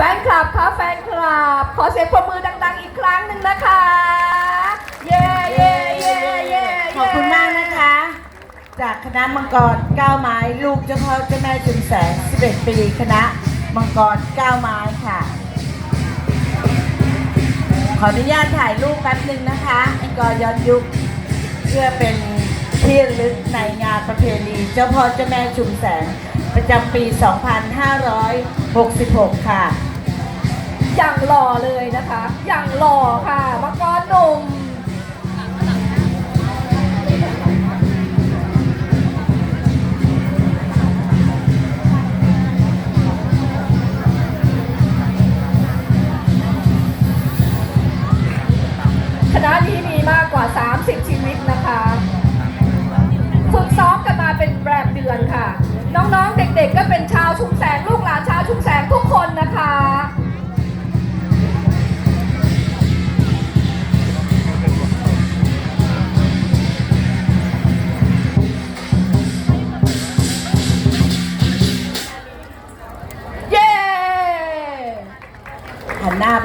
แฟนคลับคะแฟนคลับ ขอเสียงปรบมือดัง ๆ อีกครั้งหนึ่งนะคะ เย้เย้เย้เย้ขอบคุณมากนะคะ จากคณะมังกรก้าวไม้ลูกเจ้าพ่อเจ้าแม่จุนแสง11ปีคณะมังกรก้าวไม้ค่ะ ขออนุญาตถ่ายรูปแป๊บหนึ่งนะคะไอ้กอย้อนยุคเพื่อเป็นที่ระลึกในงานประเพณีเจ้าพ่อเจ้าแม่ชุมแสงประจำปี 2566 ค่ะ อย่างหล่อเลยนะคะ อย่างหล่อค่ะมังกรหนุ่มคณะนี้มีมากกว่า 30 ชีวิตนะคะฝึกซ้อมกันมาเป็นแรมเดือนค่ะ น้องๆ เด็กๆ ก็เป็น หันหน้า